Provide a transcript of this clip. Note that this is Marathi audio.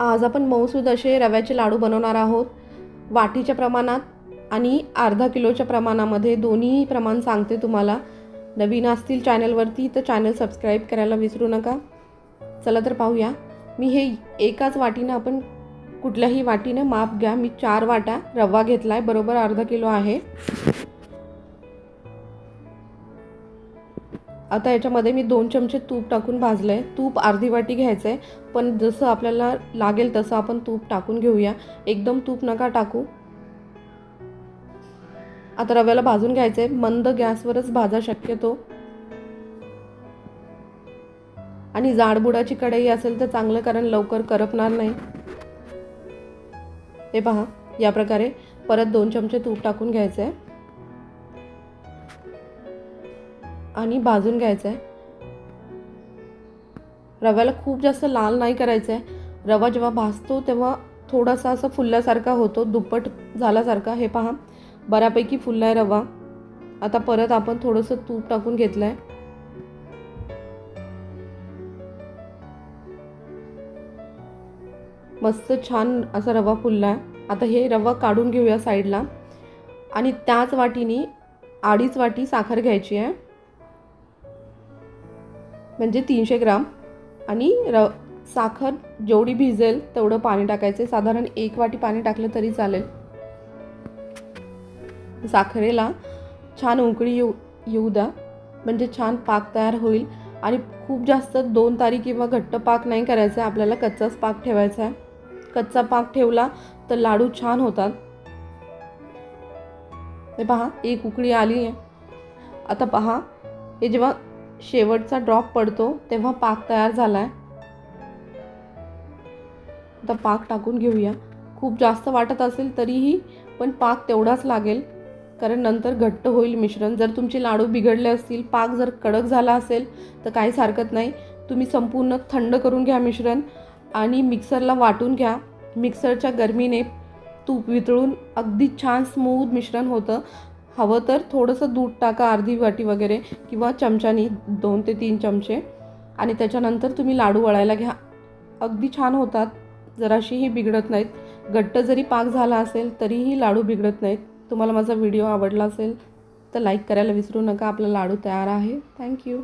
आज आपण मऊसूद असे रव्याचे लाडू बनवणार आहोत. वाटीच्या प्रमाणात आणि अर्धा किलोच्या प्रमाणामध्ये दोन्ही प्रमाण सांगते तुम्हाला. नवीन असतील चॅनलवरती तर चॅनल सबस्क्राईब करायला विसरू नका. चला तर पाहूया. मी हे एकाच वाटीनं आपण कुठल्याही वाटीनं माप घ्या. मी चार वाट्या रवा घेतला आहे बरोबर अर्धा किलो आहे. आता याच्यामध्ये मी दोन चमचे तूप टाकून भाजलं आहे तूप अर्धी वाटी घ्यायचं आहे पण जसं आपल्याला लागेल तसं आपण तूप टाकून घेऊया. एकदम तूप नका टाकू. आता रव्याला भाजून घ्यायचं आहे मंद गॅसवरच भाजा शक्यतो. आणि जाडबुडाची कढई असेल तर चांगलं कारण लवकर करपणार नाही. हे पहा या प्रकारे परत दोन चमचे तूप टाकून घ्यायचं आहे आणि भाजून घ्यायचं आहे रव्याला खूप जास्त लाल नाही करायचं आहे रवा जेव्हा भाजतो तेव्हा थोडासा असं फुलल्यासारखा होतो दुप्पट झाल्यासारखा. हे पहा बऱ्यापैकी फुलला आहे रवा. आता परत आपण थोडंसं तूप टाकून घेतलं आहे मस्त छान असा रवा फुलला आहे आता हे रवा काढून घेऊया साईडला आणि त्याच वाटीने अडीच वाटी साखर घ्यायची आहे. म्हणजे तीनशे ग्राम. आणि र साखर जेवढी भिजेल तेवढं पाणी टाकायचं. साधारण एक वाटी पाणी टाकलं तरी चालेल. साखरेला छान उकळी येऊ येऊ द्या. म्हणजे छान पाक तयार होईल. आणि खूप जास्त दोन तारी किंवा घट्ट पाक नाही करायचा. आहे आपल्याला कच्चाच पाक ठेवायचा आहे. कच्चा पाक ठेवला तर लाडू छान होतात. हे पहा एक उकळी आली आहे. आता पहा हे जेव्हा शेवटचा ड्रॉप पडतो तेव्हा पाक तयार झाला आहे आता पाक टाकून घेऊया. खूप जास्त वाटत असेल तरीही पण पाक तेवढाच लागेल. कारण नंतर घट्ट होईल मिश्रण. जर तुमचे लाडू बिघडले असतील पाक जर कडक झाला असेल तर काहीच हरकत नाही. तुम्ही संपूर्ण थंड करून घ्या मिश्रण आणि मिक्सरला वाटून घ्या. मिक्सरच्या गरमीने तूप वितळून अगदी छान स्मूथ मिश्रण होतं. हवं तर थोडंसं दूध टाका अर्धी वाटी वगैरे किंवा चमच्यानी दोन ते तीन चमचे. आणि त्याच्यानंतर तुम्ही लाडू वळायला घ्या. अगदी छान होतात. जराशीही बिघडत नाहीत. घट्ट जरी पाक झाला असेल तरीही लाडू बिघडत नाहीत. तुम्हाला माझा व्हिडिओ आवडला असेल तर लाईक करायला विसरू नका. आपला लाडू तयार आहे. थँक्यू